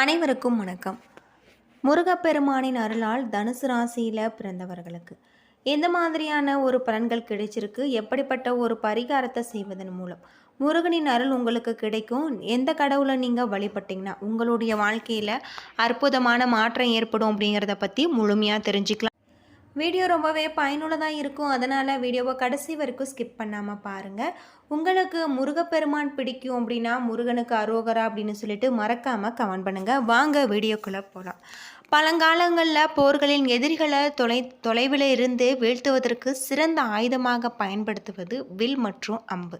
அனைவருக்கும் வணக்கம். முருகப்பெருமானின் அருளால் தனுசு ராசியில் பிறந்தவர்களுக்கு எந்த மாதிரியான ஒரு பலன்கள் கிடைச்சிருக்கு? எப்படிப்பட்ட ஒரு பரிகாரத்தை செய்வதன் மூலம் முருகனின் அருள் உங்களுக்கு கிடைக்கும். எந்த கடவுளை நீங்கள் வழிபட்டிங்கன்னா உங்களுடைய வாழ்க்கையில் அற்புதமான மாற்றம் ஏற்படும் அப்படிங்கிறத பற்றி முழுமையாக தெரிஞ்சுக்கலாம். வீடியோ ரொம்பவே பயனுள்ளதாக இருக்கும். அதனால் வீடியோவை கடைசி வரைக்கும் ஸ்கிப் பண்ணாமல் பாருங்கள் உங்களுக்கு முருகப்பெருமான் பிடிக்கும் அப்படின்னா முருகனுக்கு அரோகரா அப்படின்னு சொல்லிட்டு மறக்காமல் கமெண்ட் பண்ணுங்கள் வாங்க வீடியோக்குள்ளே போகலாம் பழங்காலங்களில் போர்களின் எதிரிகளை தொலை தொலைவில் இருந்து வீழ்த்துவதற்கு சிறந்த ஆயுதமாக பயன்படுத்துவது வில் மற்றும் அம்பு.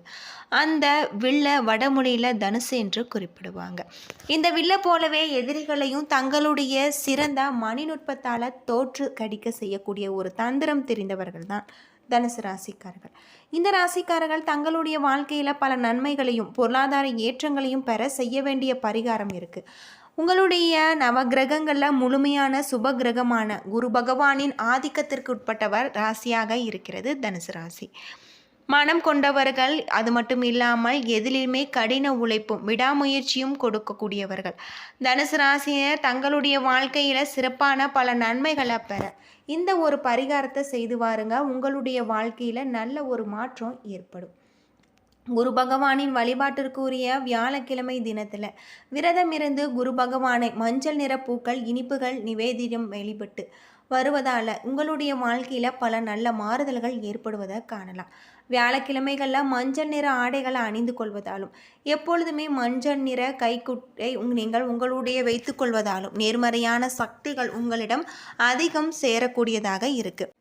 அந்த வில்லை வடமொழியில் தனுசு என்று குறிப்பிடுவாங்க. இந்த வில்லை போலவே எதிரிகளையும் தங்களுடைய சிறந்த மணிநுட்பத்தால் தோற்று கடிக்க செய்யக்கூடிய ஒரு தந்திரம் தெரிந்தவர்கள் தான் தனுசு ராசிக்காரர்கள். இந்த ராசிக்காரர்கள் தங்களுடைய வாழ்க்கையில் பல நன்மைகளையும் பொருளாதார ஏற்றங்களையும் பெற செய்ய வேண்டிய பரிகாரம் இருக்குது உங்களுடைய நவகிரகங்களில் முழுமையான சுப கிரகமான குரு பகவானின் ஆதிக்கத்திற்கு உட்பட்டவர் ராசியாக இருக்கிறது தனுசு ராசி. மனம் கொண்டவர்கள் அது மட்டும் இல்லாமல் எதிலுமே கடின உழைப்பும் விடாமுயற்சியும் கொடுக்கக்கூடியவர்கள். தனுசு ராசியர் தங்களுடைய வாழ்க்கையில் சிறப்பான பல நன்மைகளை பெற இந்த ஒரு பரிகாரத்தை செய்து வாருங்க. உங்களுடைய வாழ்க்கையில் நல்ல ஒரு மாற்றம் ஏற்படும். குரு பகவானின் வழிபாட்டிற்குரிய வியாழக்கிழமை தினத்தில் விரதம் இருந்து குரு பகவானை மஞ்சள் நிற பூக்கள் இனிப்புகள் நிவேதிடம் வெளிப்பட்டு வருவதால் உங்களுடைய வாழ்க்கையில் பல நல்ல மாறுதல்கள் ஏற்படுவதை காணலாம். வியாழக்கிழமைகளில் மஞ்சள் நிற ஆடைகளை அணிந்து கொள்வதாலும் எப்பொழுதுமே மஞ்சள் நிற கைக்குட்டை நீங்கள் உங்களுடைய வைத்துக்கொள்வதாலும் நேர்மறையான சக்திகள் உங்களிடம் அதிகம் சேரக்கூடியதாக இருக்குது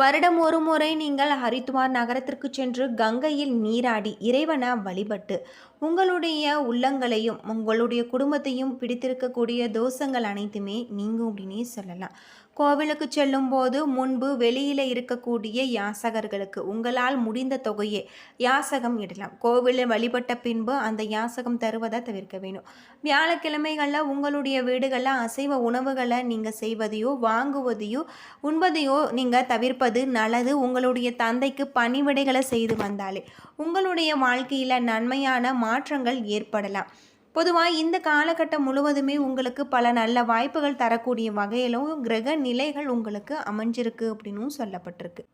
வருடம் ஒரு முறை நீங்கள் ஹரித்வார் நகரத்திற்கு சென்று கங்கையில் நீராடி இறைவனை வழிபட்டு உங்களுடைய உள்ளங்களையும் உங்களுடைய குடும்பத்தையும் பிடித்திருக்கக்கூடிய தோஷங்கள் அனைத்துமே நீங்கும் அப்படின்னே சொல்லலாம். கோவிலுக்கு செல்லும் போது முன்பு வெளியில் இருக்கக்கூடிய யாசகர்களுக்கு உங்களால் முடிந்த தொகையை யாசகம் இடலாம். கோவிலில் வழிபட்ட பின்பு அந்த யாசகம் தருவதை தவிர்க்க வேணும். வியாழக்கிழமைகளில் உங்களுடைய வீடுகளில் அசைவ உணவுகளை நீங்கள் செய்வதையோ வாங்குவதையோ உண்பதையோ நீங்கள் தவிர்ப்பது நல்லது. உங்களுடைய தந்தைக்கு பணிவிடைகளை செய்து வந்தாலே உங்களுடைய வாழ்க்கையில் நன்மையான மாற்றங்கள் ஏற்படலாம். பொதுவாக இந்த காலகட்டம் முழுவதுமே உங்களுக்கு பல நல்ல வாய்ப்புகள் தரக்கூடிய வகையிலும் கிரக நிலைகள் உங்களுக்கு அமைஞ்சிருக்கு அப்படின்னும் சொல்லப்பட்டிருக்கு.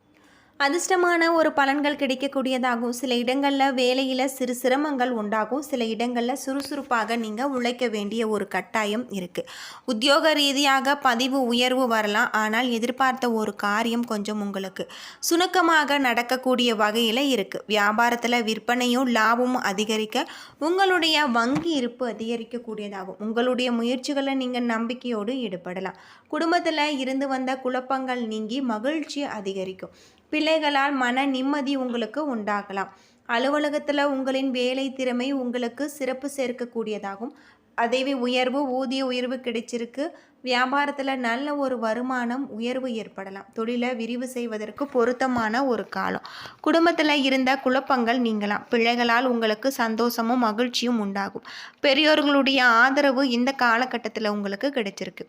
அதிர்ஷ்டமான ஒரு பலன்கள் கிடைக்கக்கூடியதாகும் சில இடங்களில் வேலையில் சிறு சிரமங்கள் உண்டாகும். சில இடங்களில் சுறுசுறுப்பாக நீங்கள் உழைக்க வேண்டிய ஒரு கட்டாயம் இருக்குது உத்தியோக ரீதியாக பதிவு உயர்வு வரலாம். ஆனால் எதிர்பார்த்த ஒரு காரியம் கொஞ்சம் உங்களுக்கு சுணக்கமாக நடக்கக்கூடிய வகையில் இருக்குது வியாபாரத்தில் விற்பனையும் லாபமும் அதிகரிக்க உங்களுடைய வங்கி இருப்பு அதிகரிக்கக்கூடியதாகும். உங்களுடைய முயற்சிகளை நீங்கள் நம்பிக்கையோடு ஈடுபடலாம். குடும்பத்தில் இருந்து வந்த குழப்பங்கள் நீங்கி மகிழ்ச்சி அதிகரிக்கும். பிள்ளைகளால் மன நிம்மதி உங்களுக்கு உண்டாகலாம். அலுவலகத்தில் உங்களின் வேலை திறமை உங்களுக்கு சிறப்பு சேர்க்கக்கூடியதாகும். அதேவே உயர்வு ஊதிய உயர்வு கிடைச்சிருக்கு. வியாபாரத்தில் நல்ல ஒரு வருமானம் உயர்வு ஏற்படலாம். தொழிலை விரிவு செய்வதற்கு பொருத்தமான ஒரு காலம். குடும்பத்தில் இருந்த குழப்பங்கள் நீங்களாம் பிள்ளைகளால் உங்களுக்கு சந்தோஷமும் மகிழ்ச்சியும் உண்டாகும். பெரியோர்களுடைய ஆதரவு இந்த காலகட்டத்தில் உங்களுக்கு கிடைச்சிருக்கு.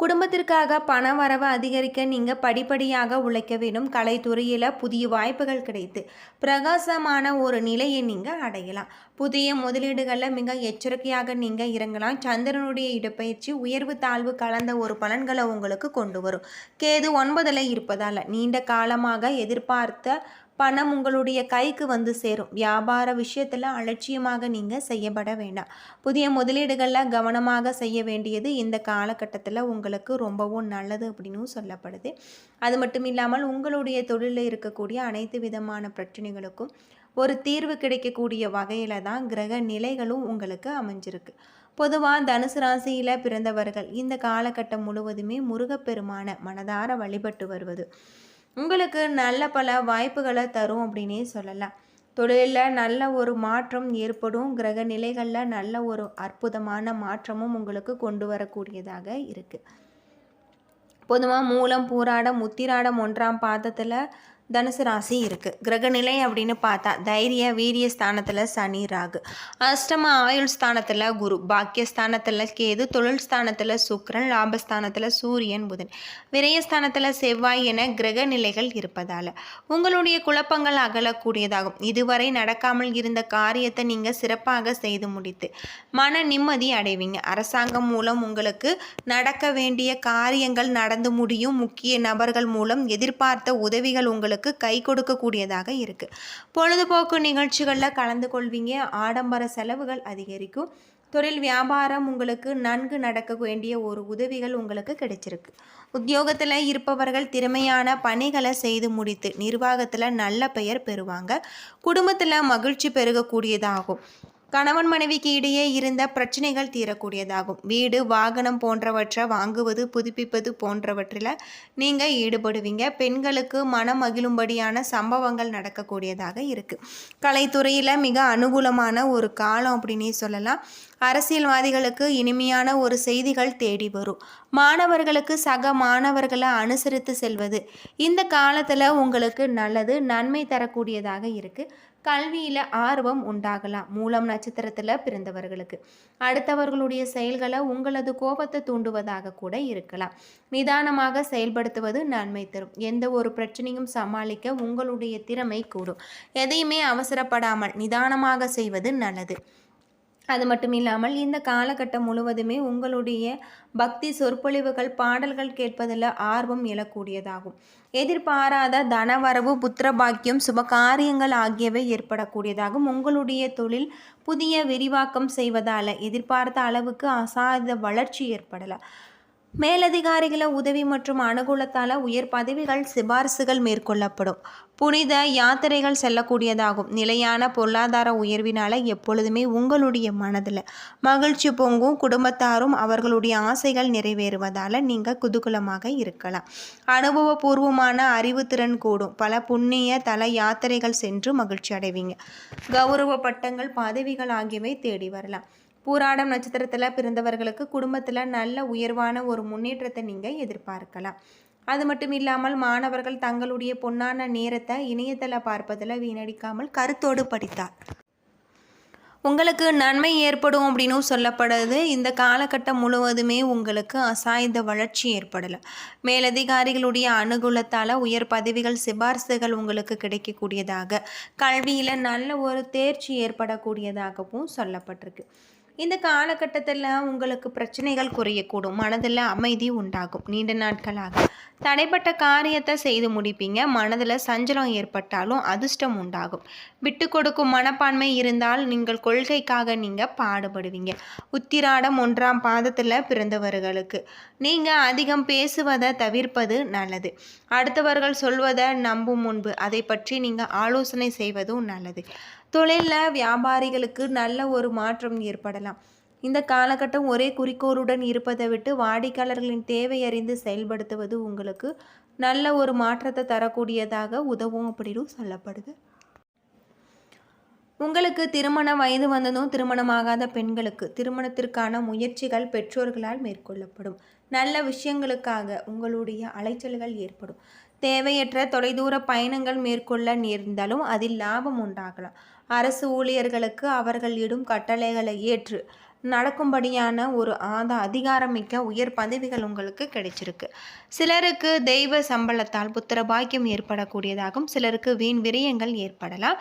குடும்பத்திற்காக பண வரவை அதிகரிக்க நீங்கள் படிப்படியாக உழைக்க வேண்டும். கலைத்துறையில் புதிய வாய்ப்புகள் கிடைத்து பிரகாசமான ஒரு நிலையை நீங்கள் அடையலாம். புதிய முதலீடுகளில் மிக எச்சரிக்கையாக நீங்கள் இறங்கலாம். சந்திரனுடைய இடப்பயிற்சி உயர்வு தாழ்வு கலந்த ஒரு பலன்களை உங்களுக்கு கொண்டு வரும். கேது ஒன்பதில் இருப்பதால் நீண்ட காலமாக எதிர்பார்த்த பணம் உங்களுடைய கைக்கு வந்து சேரும். வியாபார விஷயத்தில் அலட்சியமாக நீங்கள் செய்யப்பட வேண்டாம். புதிய முதலீடுகளில் கவனமாக செய்ய வேண்டியது இந்த காலகட்டத்தில் உங்களுக்கு ரொம்பவும் நல்லது அப்படின்னு சொல்லப்படுது. அது மட்டும் இல்லாமல் உங்களுடைய தொழிலில் இருக்கக்கூடிய அனைத்து விதமான பிரச்சனைகளுக்கும் ஒரு தீர்வு கிடைக்கக்கூடிய வகையில் தான் கிரக நிலைகளும் உங்களுக்கு அமைஞ்சிருக்கு. பொதுவாக தனுசு ராசியில் பிறந்தவர்கள் இந்த காலகட்டம் முழுவதுமே முருகப்பெருமான மனதார வழிபட்டு வருவது. உங்களுக்கு நல்ல பல வாய்ப்புகளை தரும் அப்படின்னே சொல்லலாம். தொழிலில் நல்ல ஒரு மாற்றம் ஏற்படும். கிரக நிலைகளில் நல்ல ஒரு அற்புதமான மாற்றமும் உங்களுக்கு கொண்டு வரக்கூடியதாக இருக்குது பொதுவாக மூலம் பூராடம் உத்திராடம் ஒன்றாம் பாதத்தில் தனுசு ராசி இருக்குது கிரகநிலை அப்படின்னு பார்த்தா தைரிய வீரிய ஸ்தானத்தில் சனி ராகு. அஷ்டம ஆயுள் ஸ்தானத்தில் குரு. பாக்கிய ஸ்தானத்தில் கேது. தொழில் ஸ்தானத்தில் சுக்கரன். லாபஸ்தானத்தில் சூரியன் புதன். விரயஸ்தானத்தில் செவ்வாய் என கிரக நிலைகள் இருப்பதால் உங்களுடைய குழப்பங்கள் அகலக்கூடியதாகும். இதுவரை நடக்காமல் இருந்த காரியத்தை நீங்கள் சிறப்பாக செய்து முடித்து மன நிம்மதி அடைவீங்க. அரசாங்கம் மூலம் உங்களுக்கு நடக்க வேண்டிய காரியங்கள் நடந்து முடியும். முக்கிய நபர்கள் மூலம் எதிர்பார்த்த உதவிகள் உங்களுக்கு கை கொடுக்கக்கூடியதாக இருக்குது பொழுதுபோக்கு நிகழ்ச்சிகளில் கலந்து கொள்வீங்க. ஆடம்பர செலவுகள் அதிகரிக்கும். தொழில் வியாபாரம் உங்களுக்கு நன்கு நடக்க வேண்டிய ஒரு உதவிகள் உங்களுக்கு கிடைச்சிருக்கு. உத்தியோகத்தில் இருப்பவர்கள் திறமையான பணிகளை செய்து முடித்து நிர்வாகத்தில் நல்ல பெயர் பெறுவாங்க. குடும்பத்தில் மகிழ்ச்சி பெருகக்கூடியதாகும். கணவன் மனைவிக்கு இடையே இருந்த பிரச்சனைகள் தீரக்கூடியதாகும். வீடு வாகனம் போன்றவற்றை வாங்குவது புதுப்பிப்பது போன்றவற்றில் நீங்கள் ஈடுபடுவீங்க. பெண்களுக்கு மனம் மகிழும்படியான சம்பவங்கள் நடக்கக்கூடியதாக இருக்குது கலைத்துறையில் மிக அனுகூலமான ஒரு காலம் அப்படின்னே சொல்லலாம். அரசியல்வாதிகளுக்கு இனிமையான ஒரு செய்திகள் தேடி வரும். மாணவர்களுக்கு சக மாணவர்களை அனுசரித்து செல்வது. இந்த காலத்தில் உங்களுக்கு நல்லது நன்மை தரக்கூடியதாக இருக்குது கல்வியில் ஆர்வம் உண்டாகலாம். மூலம் நட்சத்திரத்தில் பிறந்தவர்களுக்கு. அடுத்தவர்களுடைய செயல்களை உங்களது கோபத்தை தூண்டுவதாக கூட இருக்கலாம். நிதானமாக செயல்படுத்துவது நன்மை தரும். எந்த ஒரு பிரச்சனையும் சமாளிக்க உங்களுடைய திறமை கூடும். எதையுமே அவசரப்படாமல் நிதானமாக செய்வது நல்லது. அது மட்டும் இல்லாமல் இந்த காலகட்டம் முழுவதுமே உங்களுடைய பக்தி சொற்பொழிவுகள் பாடல்கள் கேட்பதில் ஆர்வம் எழக்கூடியதாகும் எதிர்பாராத தனவரவு புத்திர பாக்கியம் சுபகாரியங்கள் ஆகியவை ஏற்படக்கூடியதாகும். உங்களுடைய தொழில் புதிய விரிவாக்கம் செய்வதால் எதிர்பார்த்த அளவுக்கு அசாத வளர்ச்சி ஏற்படலாம். மேலதிகாரிகள உதவி மற்றும் அனுகூலத்தால் உயர் பதவிகள் சிபாரிசுகள் மேற்கொள்ளப்படும். புனித யாத்திரைகள் செல்லக்கூடியதாகும். நிலையான பொருளாதார உயர்வினால் எப்பொழுதுமே உங்களுடைய மனதில் மகிழ்ச்சி பொங்கும். குடும்பத்தாரும் அவர்களுடைய ஆசைகள் நிறைவேறுவதால் நீங்கள் குதூகலமாக இருக்கலாம். அனுபவபூர்வமான அறிவுத்திறன் கூடும். பல புண்ணிய தல யாத்திரைகள் சென்று மகிழ்ச்சி அடைவீங்க. கௌரவ பட்டங்கள் பதவிகள் ஆகியவை தேடி வரலாம். பூராடம் நட்சத்திரத்தில் பிறந்தவர்களுக்கு குடும்பத்தில் நல்ல உயர்வான ஒரு முன்னேற்றத்தை நீங்கள் எதிர்பார்க்கலாம். அது மட்டும் இல்லாமல் மாணவர்கள் தங்களுடைய பொன்னான நேரத்தை இணையதள பார்ப்பதில் வீணடிக்காமல் கருத்தோடு படித்தார் உங்களுக்கு நன்மை ஏற்படும் அப்படின்னு சொல்லப்படுது. இந்த காலகட்டம் முழுவதுமே உங்களுக்கு அசாய்ந்த வளர்ச்சி ஏற்படலை. மேலதிகாரிகளுடைய அனுகூலத்தால் உயர் பதவிகள் சிபார்சுகள் உங்களுக்கு கிடைக்கக்கூடியதாக கல்வியில் நல்ல ஒரு தேர்ச்சி ஏற்படக்கூடியதாகவும் சொல்லப்பட்டிருக்கு. இந்த காலகட்டத்தில் உங்களுக்கு பிரச்சனைகள் குறையக்கூடும். மனதில் அமைதி உண்டாகும். நீண்ட நாட்களாக தடைப்பட்ட காரியத்தை செய்து முடிப்பீங்க. மனதில் சஞ்சலம் ஏற்பட்டாலும் அதிர்ஷ்டம் உண்டாகும். விட்டு கொடுக்கும் மனப்பான்மை இருந்தால் நீங்கள் கொள்கைக்காக நீங்கள் பாடுபடுவீங்க. உத்திராடம் ஒன்றாம் பாதத்தில் பிறந்தவர்களுக்கு. நீங்கள் அதிகம் பேசுவதை தவிர்ப்பது நல்லது. அடுத்தவர்கள் சொல்வதை நம்பும் முன்பு அதை பற்றி நீங்கள் ஆலோசனை செய்வதும் நல்லது. தொழிலில் வியாபாரிகளுக்கு நல்ல ஒரு மாற்றம் ஏற்படலாம். இந்த காலகட்டம் ஒரே குறிக்கோளுடன் இருப்பதை விட்டு வாடிக்கையாளர்களின் தேவை அறிந்து செயல்படுத்துவது உங்களுக்கு நல்ல ஒரு மாற்றத்தை தரக்கூடியதாக உதவும் அப்படின்னு சொல்லப்படுது. உங்களுக்கு திருமண வயது வந்ததும் திருமணமாகாத பெண்களுக்கு திருமணத்திற்கான முயற்சிகள் பெற்றோர்களால் மேற்கொள்ளப்படும். நல்ல விஷயங்களுக்காக உங்களுடைய அலைச்சல்கள் ஏற்படும். தேவையற்ற தொலைதூர பயணங்கள் மேற்கொள்ள நேர்ந்தாலும் அதில் லாபம் உண்டாகலாம். அரசு ஊழியர்களுக்கு அவர்கள் இடும் கட்டளைகளை ஏற்று நடக்கும்படியான ஒரு ஆத அதிகாரமிக்க உயர் பதவிகள் உங்களுக்கு கிடைச்சிருக்கு. சிலருக்கு தெய்வ சம்பளத்தால் புத்திர பாக்கியம் ஏற்படக்கூடியதாகும் சிலருக்கு வீண் விரயங்கள் ஏற்படலாம்.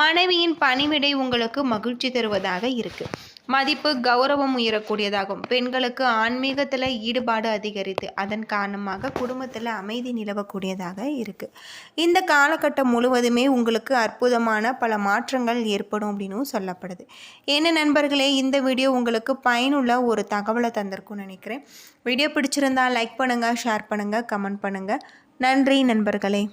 மனைவியின் பணிவிடை உங்களுக்கு மகிழ்ச்சி தருவதாக இருக்குது மதிப்பு கௌரவம் உயரக்கூடியதாகும். பெண்களுக்கு ஆன்மீகத்தில் ஈடுபாடு அதிகரித்து அதன் காரணமாக குடும்பத்தில் அமைதி நிலவக்கூடியதாக இருக்குது இந்த காலகட்டம் முழுவதுமே உங்களுக்கு அற்புதமான பல மாற்றங்கள் ஏற்படும் அப்படின்னு சொல்லப்படுது. என்ன நண்பர்களே இந்த வீடியோ உங்களுக்கு பயனுள்ள ஒரு தகவலை தந்திருக்கும்னு நினைக்கிறேன். வீடியோ பிடிச்சிருந்தால் லைக் பண்ணுங்கள் ஷேர் பண்ணுங்கள் கமெண்ட் பண்ணுங்கள் நன்றி நண்பர்களே.